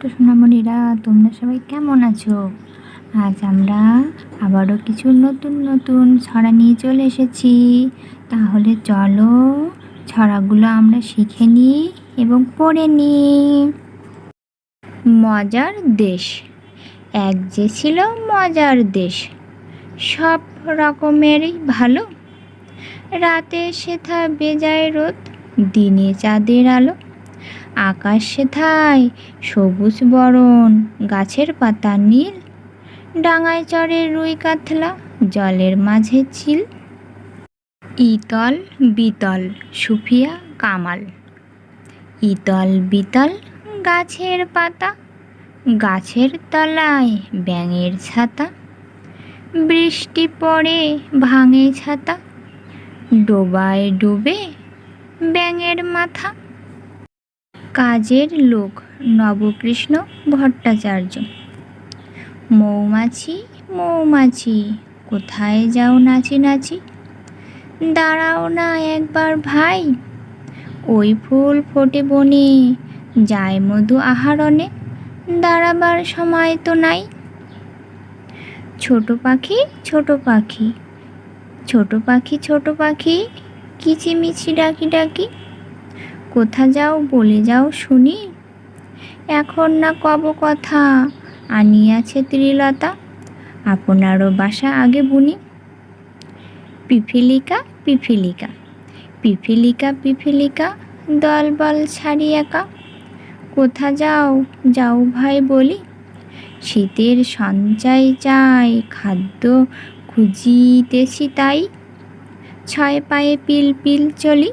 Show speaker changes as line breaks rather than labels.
তো সোনামণিরা, তোমরা সবাই কেমন আছো? আজ আমরা আবারও কিছু নতুন নতুন ছড়া নিয়ে চলে এসেছি। তাহলে চলো ছড়াগুলো আমরা শিখে নিই এবং পড়ে নিই। মজার দেশ। এক যে ছিল মজার দেশ। সব রকমেরই ভালো। রাতে সেথা বেজায় রোদ, দিনে চাঁদের আলো। আকাশ সেথায় সবুজ বরণ, গাছের পাতা নীল, ডাঙায় চড়ে রুই কাতলা, জলের মাঝে চিল। ইতল বিতল, সুফিয়া কামাল। ইতল বিতল, গাছের পাতা, গাছের তলায় ব্যাঙের ছাতা। বৃষ্টি পড়ে, ভাঙে ছাতা, ডোবায় ডুবে ব্যাঙের মাথা। কাজের লোক নবকৃষ্ণ ভট্টাচার্য। মৌমাছি মৌমাছি, কোথায় যাও নাচি নাচি? দাঁড়াও না একবার ভাই। ওই ফুল ফোটে বনে, যায় মধু আহরণে, দাঁড়াবার সময় তো নাই। ছোট পাখি ছোট পাখি ছোট পাখি ছোট পাখি, কিচিমিচি ডাকি ডাকি কোথা যাও, বলে যাও শুনি। এখন না কব কথা, আনিয়াছে ত্রিলতা, আপনারও বাসা আগে বুনি। পিফিলিকা পিফিলিকা পিফিলিকা পিফিলিকা দল বল ছাড়ি একা। কোথা যাও যাও ভাই বলি। শীতের সঞ্চয় চাই, খাদ্য খুঁজিতেছি তাই। ছয় পায়ে পিল পিল চলি।